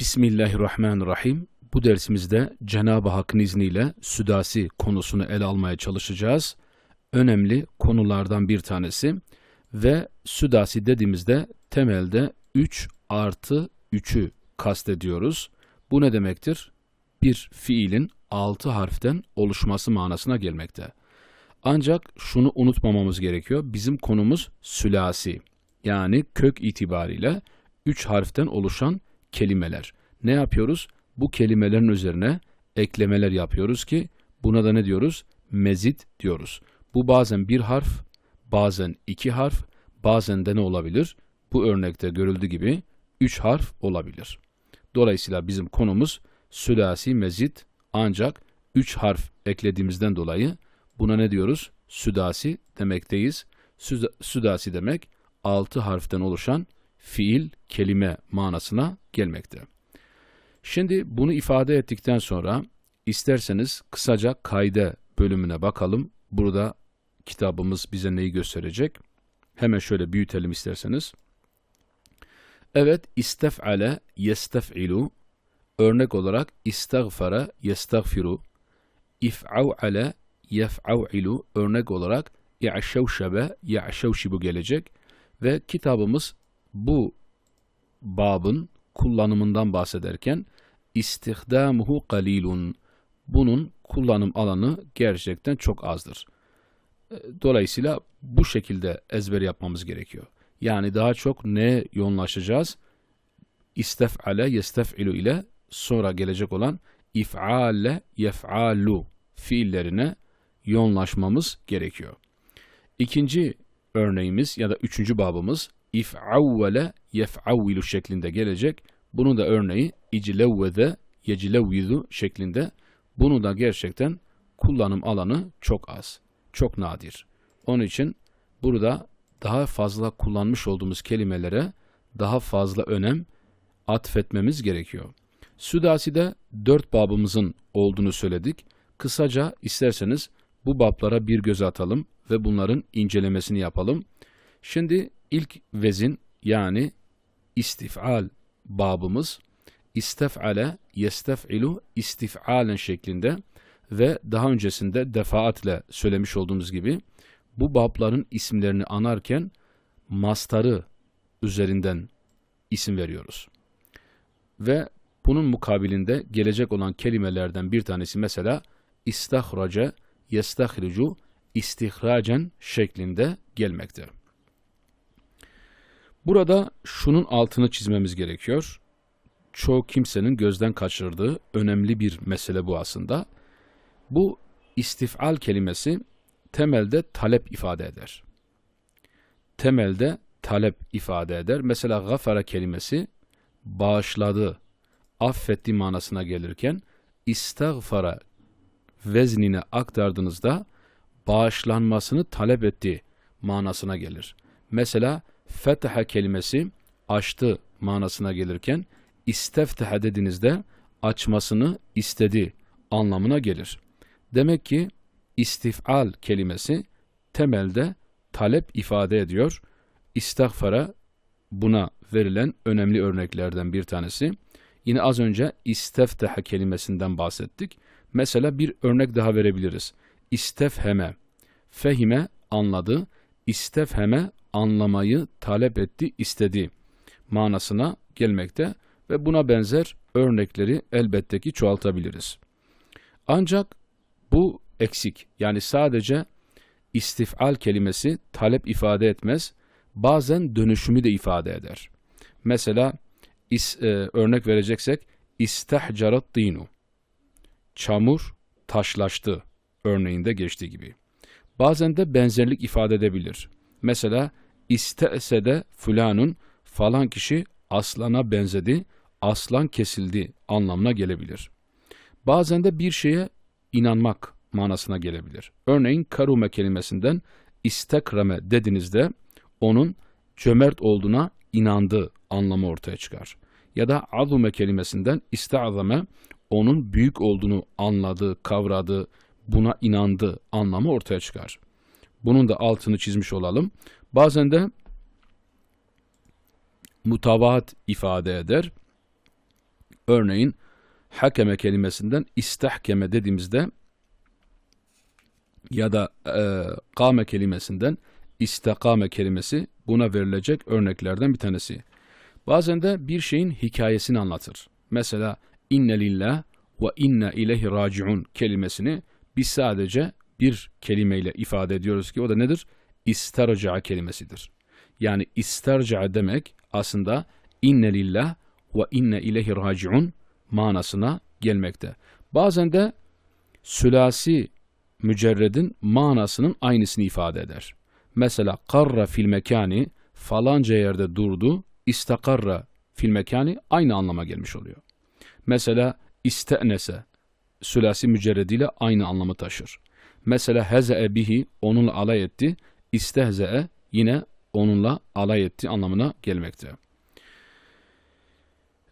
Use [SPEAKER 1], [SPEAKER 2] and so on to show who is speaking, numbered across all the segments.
[SPEAKER 1] Bismillahirrahmanirrahim. Bu dersimizde Cenab-ı Hakk'ın izniyle südasi konusunu ele almaya çalışacağız. Önemli konulardan bir tanesi ve südasi dediğimizde temelde 3 artı 3'ü kastediyoruz. Bu ne demektir? Bir fiilin 6 harften oluşması manasına gelmekte. Ancak şunu unutmamamız gerekiyor. Bizim konumuz sülasi. Yani kök itibariyle 3 harften oluşan kelimeler. Ne yapıyoruz? Bu kelimelerin üzerine eklemeler yapıyoruz ki buna da ne diyoruz? Mezit diyoruz. Bu bazen bir harf, bazen iki harf, bazen de ne olabilir? Bu örnekte görüldüğü gibi üç harf olabilir. Dolayısıyla bizim konumuz sülasi mezit ancak üç harf eklediğimizden dolayı buna ne diyoruz? Südasi demekteyiz. Südasi demek altı harften oluşan fiil, kelime manasına gelmekte. Şimdi bunu ifade ettikten sonra isterseniz kısaca kayde bölümüne bakalım. Burada kitabımız bize neyi gösterecek? Hemen şöyle büyütelim isterseniz. Evet, istef'ale yestef'ilu örnek olarak istagfara yestagfiru if'av'ale yef'av'ilu örnek olarak ya'şevşebe ya'şevşibu gelecek ve kitabımız bu babın kullanımından bahsederken istihdamuhu qalilun bunun kullanım alanı gerçekten çok azdır. E, dolayısıyla bu şekilde ezber yapmamız gerekiyor. Yani daha çok ne yoğunlaşacağız? İstef'ale yestef'ilu ile sonra gelecek olan if'ale yef'alu fiillerine yoğunlaşmamız gerekiyor. İkinci örneğimiz ya da üçüncü babımız if'avvele yef'avvilu şeklinde gelecek. Bunun da örneği iclevvede yeclevvizu şeklinde. Bunu da gerçekten kullanım alanı çok az, çok nadir. Onun için burada daha fazla kullanmış olduğumuz kelimelere daha fazla önem atfetmemiz gerekiyor. Südasi'de dört babımızın olduğunu söyledik. Kısaca isterseniz bu bablara bir göz atalım ve bunların incelemesini yapalım. Şimdi ilk vezin yani istifal babımız istef'ale yestef'ilu istif'alen şeklinde ve daha öncesinde defaatle söylemiş olduğumuz gibi bu babların isimlerini anarken mastarı üzerinden isim veriyoruz. Ve bunun mukabilinde gelecek olan kelimelerden bir tanesi mesela istahrace, yestahricu, istihracen şeklinde gelmekte. Burada şunun altını çizmemiz gerekiyor. Çoğu kimsenin gözden kaçırdığı önemli bir mesele bu aslında. Bu istifal kelimesi temelde talep ifade eder. Temelde talep ifade eder. Mesela gafara kelimesi bağışladı, affetti manasına gelirken istagfara veznine aktardığınızda bağışlanmasını talep etti manasına gelir. Mesela fetha kelimesi açtı manasına gelirken istefteha dediğinizde açmasını istedi anlamına gelir. Demek ki istifal kelimesi temelde talep ifade ediyor. İstagfara buna verilen önemli örneklerden bir tanesi. Yine az önce istefteha kelimesinden bahsettik. Mesela bir örnek daha verebiliriz. İstefheme, fehime anladı, istefheme anlamayı talep etti, istedi manasına gelmekte ve buna benzer örnekleri elbette ki çoğaltabiliriz. Ancak bu eksik. Yani sadece istifal kelimesi talep ifade etmez, bazen dönüşümü de ifade eder. Mesela is, e, örnek vereceksek istehcarat dinu. Çamur taşlaştı örneğinde geçtiği gibi. Bazen de benzerlik ifade edebilir. Mesela iste'sede fulanun falan kişi aslana benzedi, aslan kesildi anlamına gelebilir. Bazen de bir şeye inanmak manasına gelebilir. Örneğin karume kelimesinden istekrame dediğinizde onun cömert olduğuna inandı anlamı ortaya çıkar. Ya da azume kelimesinden isteazame onun büyük olduğunu anladı, kavradı, buna inandı anlamı ortaya çıkar. Bunun da altını çizmiş olalım. Bazen de mutabahat ifade eder. Örneğin hakeme kelimesinden istahkeme dediğimizde ya da e, kame kelimesinden istakame kelimesi buna verilecek örneklerden bir tanesi. Bazen de bir şeyin hikayesini anlatır. Mesela inne lillah ve inne ileyhi raciun kelimesini biz sadece bir kelimeyle ifade ediyoruz ki o da nedir? İsterca kelimesidir. Yani isterca demek aslında inne lillah ve inne ileyhi raciun manasına gelmekte. Bazen de sülasi mücerredin manasının aynısını ifade eder. Mesela karra fil mekani falanca yerde durdu, istakarra fil mekani aynı anlama gelmiş oluyor. Mesela istenese sülasi mücerrediyle aynı anlamı taşır. Mesela heze'e bihi onunla alay etti, istehze'e yine onunla alay etti anlamına gelmekte.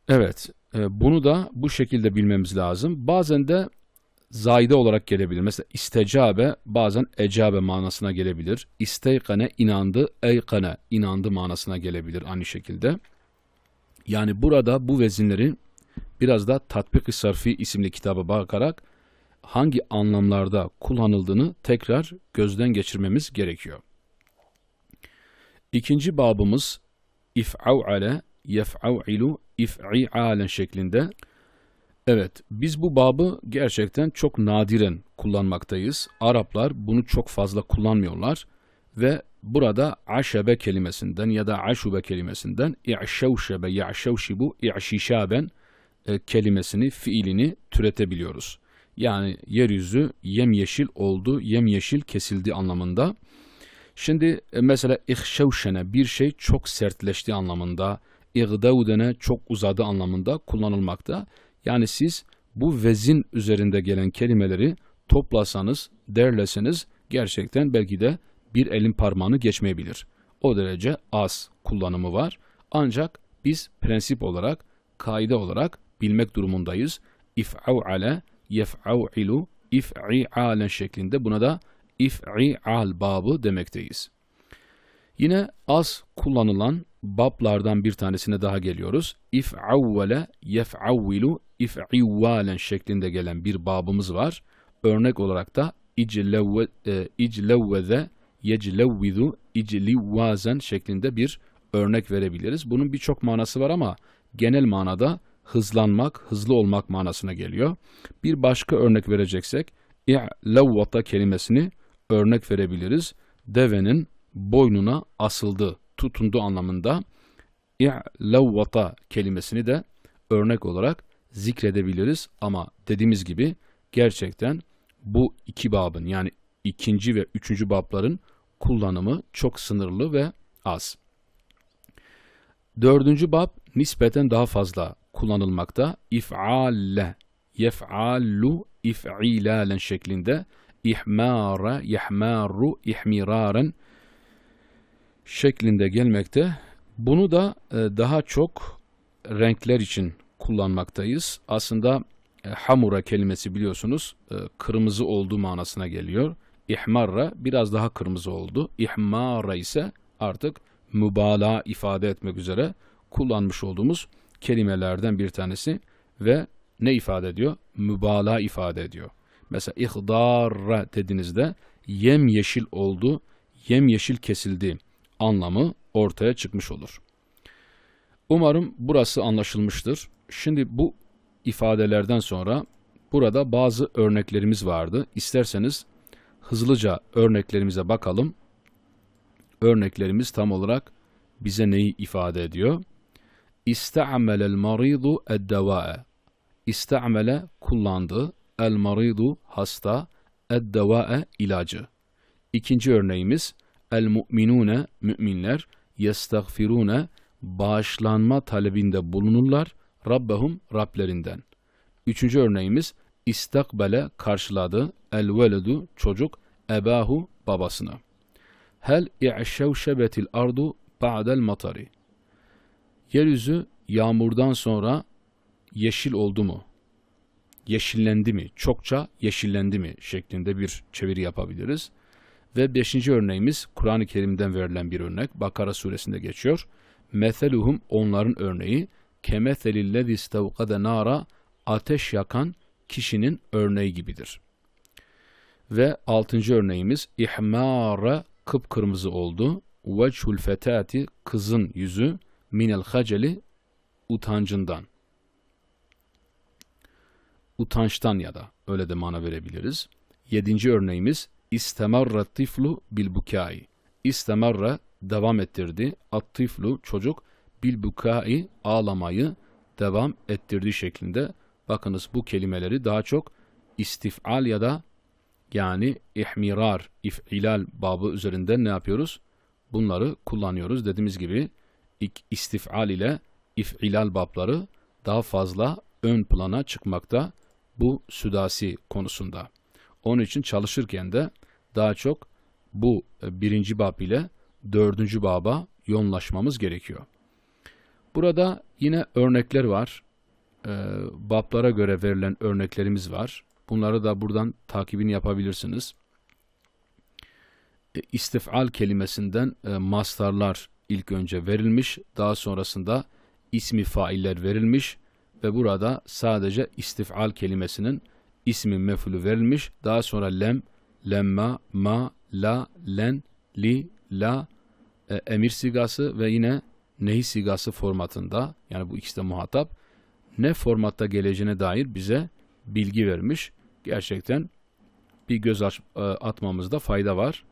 [SPEAKER 1] Evet, e, bunu da bu şekilde bilmemiz lazım. Bazen de zayde olarak gelebilir. Mesela istecabe bazen ecabe manasına gelebilir. İsteykane inandı, eykane inandı manasına gelebilir aynı şekilde. Yani burada bu vezinlerin biraz da Tatbik-i Sarfi isimli kitaba bakarak hangi anlamlarda kullanıldığını tekrar gözden geçirmemiz gerekiyor. İkinci babımız if'av'ale, yef'av'ilu, if'i'alen şeklinde. Evet, biz bu babı gerçekten çok nadiren kullanmaktayız. Araplar bunu çok fazla kullanmıyorlar ve burada aşebe kelimesinden ya da aşube kelimesinden i'şevşebe, ya'şevşibu, i'şişaben e, kelimesini, fiilini türetebiliyoruz. Yani yeryüzü yemyeşil oldu, yemyeşil kesildi anlamında. Şimdi e, mesela ihşevşene bir şey çok sertleşti anlamında, igdevdene çok uzadı anlamında kullanılmakta. Yani siz bu vezin üzerinde gelen kelimeleri toplasanız, derleseniz gerçekten belki de bir elin parmağını geçmeyebilir. O derece az kullanımı var. Ancak biz prensip olarak, kaide olarak bilmek durumundayız. İf'av'ale, yef'av'ilu, if'i'alen şeklinde buna da if'i'al babı demekteyiz. Yine az kullanılan bablardan bir tanesine daha geliyoruz. İf'avvele, yef'avvilu, if'ivvalen şeklinde gelen bir babımız var. Örnek olarak da iclevveze, yeclevvizu, iclivvazen şeklinde bir örnek verebiliriz. Bunun birçok manası var ama genel manada hızlanmak, hızlı olmak manasına geliyor. Bir başka örnek vereceksek, i'levvata kelimesini örnek verebiliriz. Devenin boynuna asıldı, tutundu anlamında i'levvata kelimesini de örnek olarak zikredebiliriz. Ama dediğimiz gibi gerçekten bu iki babın yani ikinci ve üçüncü babların kullanımı çok sınırlı ve az. Dördüncü bab nispeten daha fazla kullanılmakta. İf'alle, yef'allu, if'ilalen şeklinde ihmara, yehmaru, ihmiraren şeklinde gelmekte. Bunu da e, daha çok renkler için kullanmaktayız. Aslında e, hamura kelimesi biliyorsunuz e, kırmızı olduğu manasına geliyor. İhmarra biraz daha kırmızı oldu. İhmara ise artık mübalağa ifade etmek üzere kullanmış olduğumuz kelimelerden bir tanesi ve ne ifade ediyor? Mübalağa ifade ediyor. Mesela ihdarra dediğinizde yem yeşil oldu, yem yeşil kesildi anlamı ortaya çıkmış olur. Umarım burası anlaşılmıştır. Şimdi bu ifadelerden sonra burada bazı örneklerimiz vardı. İsterseniz hızlıca örneklerimize bakalım. Örneklerimiz tam olarak bize neyi ifade ediyor? İsta'melel maridu eddeva'e. İsta'mele kullandı. El maridu hasta. Eddeva'e ilacı. İkinci örneğimiz El mu'minune müminler yestagfirune bağışlanma talebinde bulunurlar Rabbehum Rablerinden. Üçüncü örneğimiz istakbele karşıladı el veledu çocuk ebahu babasını. Hel i'şevşebetil ardu ba'del matari. Yeryüzü yağmurdan sonra yeşil oldu mu? Yeşillendi mi? Çokça yeşillendi mi? şeklinde bir çeviri yapabiliriz. Ve beşinci örneğimiz Kur'an-ı Kerim'den verilen bir örnek. Bakara suresinde geçiyor. Meseluhum onların örneği kemethelillezi istevkade nara ateş yakan kişinin örneği gibidir. Ve altıncı örneğimiz ihmara kıpkırmızı oldu. Vechul fetati kızın yüzü minel haceli utancından. Utançtan ya da öyle de mana verebiliriz. Yedinci örneğimiz istemarra tiflu bil bukai. İstemarra devam ettirdi. At tiflu çocuk bil bukai ağlamayı devam ettirdiği şeklinde. Bakınız bu kelimeleri daha çok istifal ya da yani ihmirar, if'ilal babı üzerinde ne yapıyoruz? Bunları kullanıyoruz. Dediğimiz gibi istifal ile if'ilal babları daha fazla ön plana çıkmakta bu südasi konusunda. Onun için çalışırken de daha çok bu e, birinci bab ile dördüncü baba yoğunlaşmamız gerekiyor. Burada yine örnekler var. E, bablara göre verilen örneklerimiz var. Bunları da buradan takibini yapabilirsiniz. E, istifal kelimesinden e, mastarlar ilk önce verilmiş. Daha sonrasında ismi failler verilmiş ve burada sadece istifal kelimesinin ismi mefulü verilmiş. Daha sonra lem, lemma, ma, la, len, li, la, e, emir sigası ve yine nehi sigası formatında yani bu ikisi de muhatap ne formatta geleceğine dair bize bilgi vermiş. Gerçekten bir göz e, atmamızda fayda var.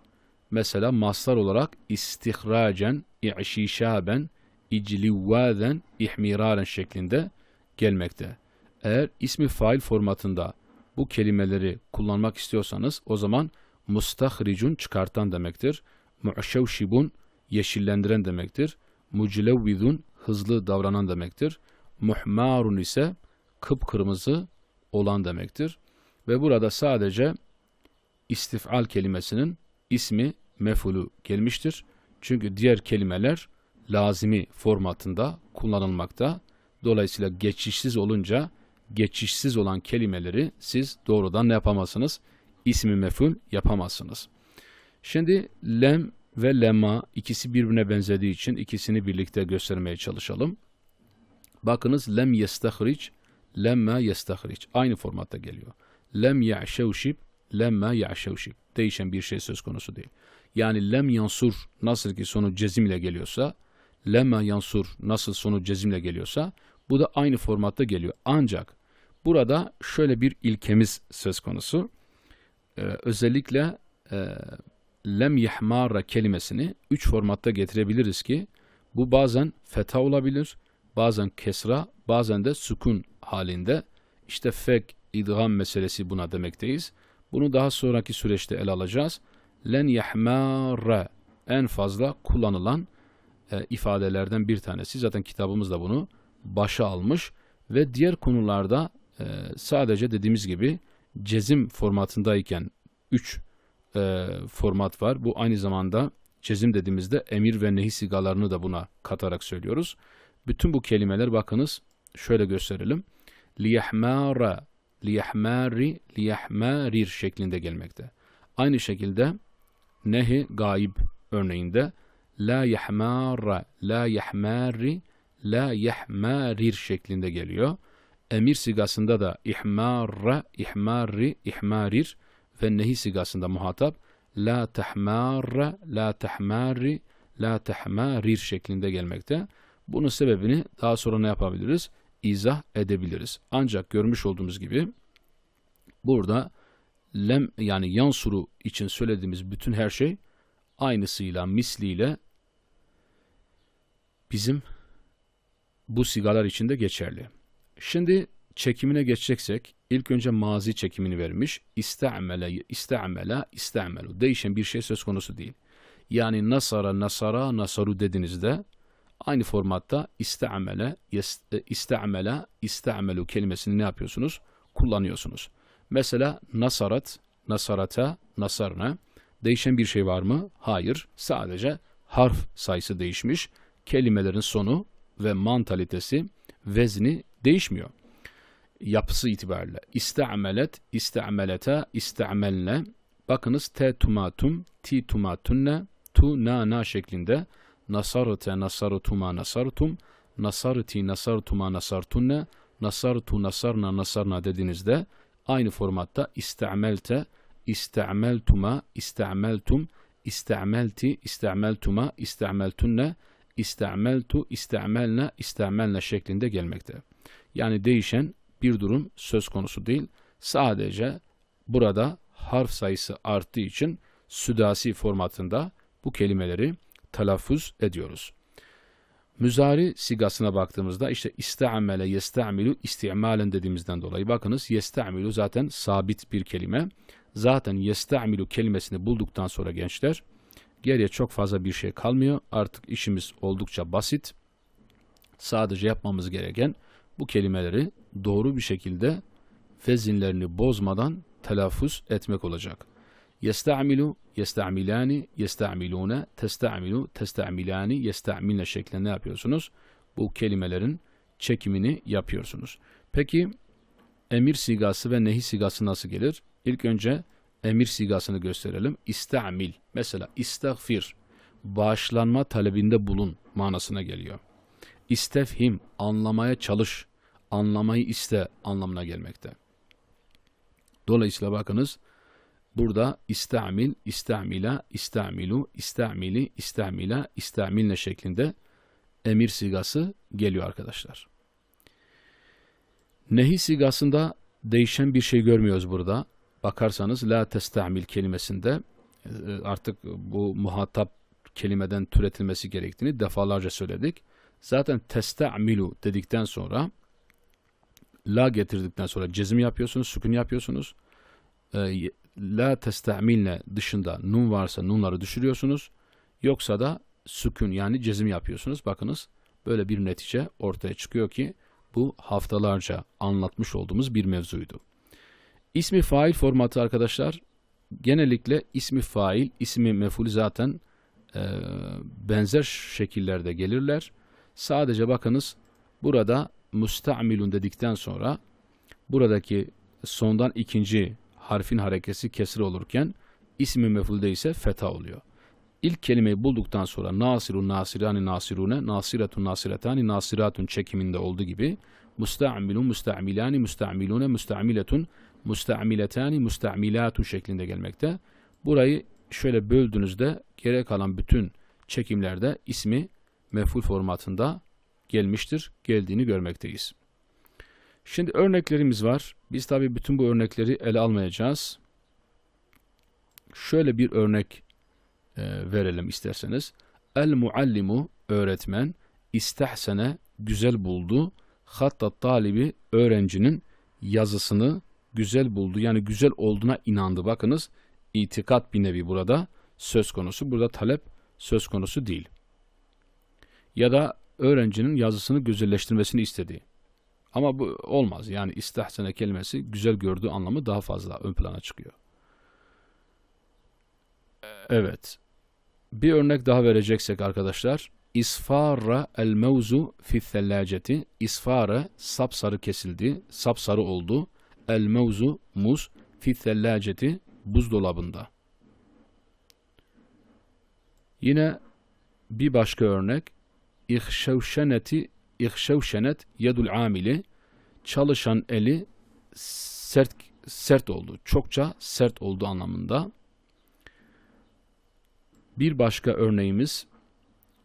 [SPEAKER 1] Mesela maslar olarak istihracen, i'şişaben, iclivvaden, ihmiraren şeklinde gelmekte. Eğer ismi fail formatında bu kelimeleri kullanmak istiyorsanız o zaman mustahricun çıkartan demektir. Mu'şevşibun yeşillendiren demektir. Muclevvidun hızlı davranan demektir. Muhmarun ise kıpkırmızı olan demektir. Ve burada sadece istifal kelimesinin ismi mefulu gelmiştir. Çünkü diğer kelimeler lazimi formatında kullanılmakta. Dolayısıyla geçişsiz olunca geçişsiz olan kelimeleri siz doğrudan ne yapamazsınız? İsmi meful yapamazsınız. Şimdi lem ve lemma ikisi birbirine benzediği için ikisini birlikte göstermeye çalışalım. Bakınız lem yestahric, lemma yestahric. Aynı formatta geliyor. Lem ya'şevşib, lemma ya'şevşib. Değişen bir şey söz konusu değil. Yani lem yansur nasıl ki sonu cezimle geliyorsa, lemma yansur nasıl sonu cezimle geliyorsa, bu da aynı formatta geliyor. Ancak burada şöyle bir ilkemiz söz konusu. Ee, özellikle e, lem yahmara kelimesini üç formatta getirebiliriz ki bu bazen feta olabilir, bazen kesra, bazen de sukun halinde. İşte fek, idgam meselesi buna demekteyiz. Bunu daha sonraki süreçte ele alacağız. Len yahmara en fazla kullanılan e, ifadelerden bir tanesi. Zaten kitabımız da bunu başa almış ve diğer konularda e, sadece dediğimiz gibi cezim formatındayken 3 e, format var. Bu aynı zamanda cezim dediğimizde emir ve nehi sigalarını da buna katarak söylüyoruz. Bütün bu kelimeler bakınız şöyle gösterelim. Liyahmara, liyahmari, liyahmarir şeklinde gelmekte. Aynı şekilde nehi gaib örneğinde la yahmara, la yahmari, la yahmarir şeklinde geliyor. Emir sigasında da ihmarra, ihmarri, ihmarir ve nehi sigasında muhatap la tahmarra, la tahmarri, la tahmarir şeklinde gelmekte. Bunun sebebini daha sonra ne yapabiliriz? İzah edebiliriz. Ancak görmüş olduğumuz gibi burada lem yani yansuru için söylediğimiz bütün her şey aynısıyla, misliyle bizim bu sigalar için de geçerli. Şimdi çekimine geçeceksek ilk önce mazi çekimini vermiş. İste'mele, iste'mela, iste'melu. Değişen bir şey söz konusu değil. Yani nasara, nasara, nasaru dediğinizde aynı formatta iste'mele, e, iste'mela, iste'melu kelimesini ne yapıyorsunuz? Kullanıyorsunuz. Mesela nasarat, nasarata, nasarna. Değişen bir şey var mı? Hayır. Sadece harf sayısı değişmiş. Kelimelerin sonu ve mantalitesi, vezni değişmiyor. Yapısı itibariyle. İste'amelet, iste'amelete, iste'amelne. Bakınız te tumatum, ti tumatunne, tu na na şeklinde nasarete nasarutuma nasartum, nasarti nasartuma nasartunne, nasartu nasarna nasarna dediğinizde aynı formatta iste'melte, iste'meltuma, iste'meltum, iste'melti, iste'meltuma, iste'meltunne, iste'meltu, iste'melne, iste'melne şeklinde gelmekte. Yani değişen bir durum söz konusu değil. Sadece burada harf sayısı arttığı için südasi formatında bu kelimeleri telaffuz ediyoruz. Müzari sigasına baktığımızda işte iste'amele yeste'amilu istimalen dediğimizden dolayı bakınız yeste'amilu zaten sabit bir kelime. Zaten yeste'amilu kelimesini bulduktan sonra gençler geriye çok fazla bir şey kalmıyor. Artık işimiz oldukça basit. Sadece yapmamız gereken bu kelimeleri doğru bir şekilde vezinlerini bozmadan telaffuz etmek olacak. Yesta'milu, yesta'milani, yesta'milune, testa'milu, testa'milani, yesta'milne şeklinde ne yapıyorsunuz? Bu kelimelerin çekimini yapıyorsunuz. Peki emir sigası ve nehi sigası nasıl gelir? İlk önce emir sigasını gösterelim. İsta'mil. Mesela istagfir. Bağışlanma talebinde bulun manasına geliyor. İstefhim. Anlamaya çalış. Anlamayı iste anlamına gelmekte. Dolayısıyla bakınız burada istamil, istamila, istamilu, istamili, istamila, istamilne şeklinde emir sigası geliyor arkadaşlar. Nehi sigasında değişen bir şey görmüyoruz burada. Bakarsanız la testamil kelimesinde e, artık bu muhatap kelimeden türetilmesi gerektiğini defalarca söyledik. Zaten testamilu dedikten sonra la getirdikten sonra cezim yapıyorsunuz, sükun yapıyorsunuz. E, la testamilne dışında nun varsa nunları düşürüyorsunuz. Yoksa da sükun yani cezim yapıyorsunuz. Bakınız böyle bir netice ortaya çıkıyor ki bu haftalarca anlatmış olduğumuz bir mevzuydu. İsmi fail formatı arkadaşlar genellikle ismi fail, ismi meful zaten e, benzer şekillerde gelirler. Sadece bakınız burada müstamilun dedikten sonra buradaki sondan ikinci harfin harekesi kesir olurken ismi mefulde ise feta oluyor. İlk kelimeyi bulduktan sonra nasirun nasirani nasirune nasiratun nasiretani nasiratun çekiminde olduğu gibi müstamilun müstamilani müstamilune müstamiletun müstamiletani müstamilatu şeklinde gelmekte. Burayı şöyle böldüğünüzde geri kalan bütün çekimlerde ismi meful formatında gelmiştir, geldiğini görmekteyiz. Şimdi örneklerimiz var. Biz tabi bütün bu örnekleri ele almayacağız. Şöyle bir örnek e, verelim isterseniz. El muallimu öğretmen istehsene güzel buldu. Hatta talibi öğrencinin yazısını güzel buldu. Yani güzel olduğuna inandı. Bakınız itikat bir nevi burada söz konusu. Burada talep söz konusu değil. Ya da öğrencinin yazısını güzelleştirmesini istedi. Ama bu olmaz. Yani istihsene kelimesi güzel gördüğü anlamı daha fazla ön plana çıkıyor. Evet. Bir örnek daha vereceksek arkadaşlar. İsfara el mevzu fi thellaceti. İsfara sapsarı kesildi, sapsarı oldu. El mevzu muz fi thellaceti buzdolabında. Yine bir başka örnek ihşevşeneti ihşevşenet yedul amili çalışan eli sert sert oldu. Çokça sert oldu anlamında. Bir başka örneğimiz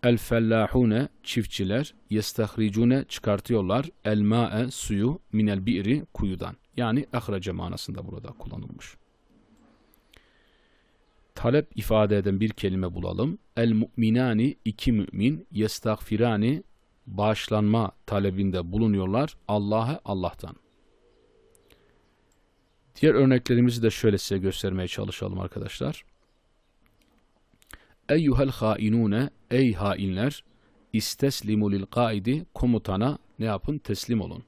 [SPEAKER 1] el fellahune çiftçiler yestahricune çıkartıyorlar el ma'e suyu minel bi'ri kuyudan. Yani ahrace manasında burada kullanılmış talep ifade eden bir kelime bulalım. El mu'minani iki mümin yestagfirani bağışlanma talebinde bulunuyorlar Allah'a Allah'tan. Diğer örneklerimizi de şöyle size göstermeye çalışalım arkadaşlar. Eyyuhel hainune ey hainler isteslimu lil kaidi komutana ne yapın teslim olun.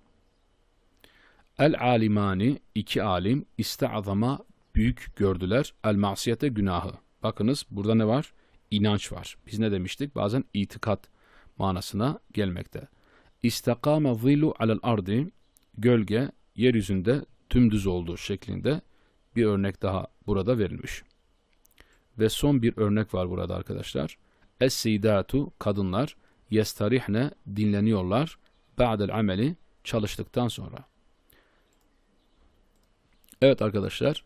[SPEAKER 1] El alimani iki alim iste'azama büyük gördüler. El masiyete günahı. Bakınız burada ne var? İnanç var. Biz ne demiştik? Bazen itikat manasına gelmekte. İstakame zilu alel ardi gölge yeryüzünde tümdüz olduğu şeklinde bir örnek daha burada verilmiş. Ve son bir örnek var burada arkadaşlar. Es-sidatu kadınlar yestarihne dinleniyorlar ba'del ameli çalıştıktan sonra. Evet arkadaşlar,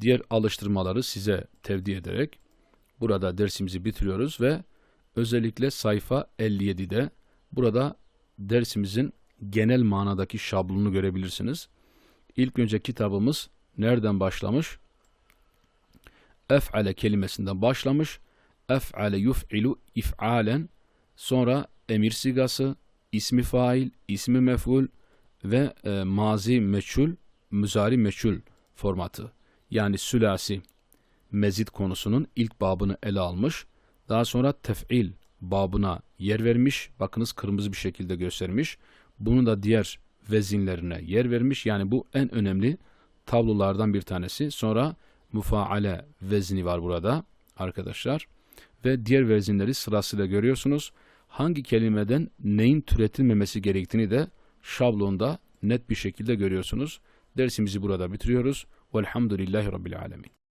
[SPEAKER 1] diğer alıştırmaları size tevdi ederek burada dersimizi bitiriyoruz ve özellikle sayfa 57'de burada dersimizin genel manadaki şablonunu görebilirsiniz. İlk önce kitabımız nereden başlamış? Ef'ale kelimesinden başlamış. Ef'ale yuf'ilu if'alen sonra emir sigası, ismi fail, ismi mef'ul ve e, mazi meçhul, müzari meçhul formatı. Yani sülasi mezit konusunun ilk babını ele almış. Daha sonra tef'il babına yer vermiş. Bakınız kırmızı bir şekilde göstermiş. Bunun da diğer vezinlerine yer vermiş. Yani bu en önemli tablolardan bir tanesi. Sonra mufaale vezni var burada arkadaşlar. Ve diğer vezinleri sırasıyla görüyorsunuz. Hangi kelimeden neyin türetilmemesi gerektiğini de şablonda net bir şekilde görüyorsunuz. Dersimizi burada bitiriyoruz. Velhamdülillahi Rabbil Alemin.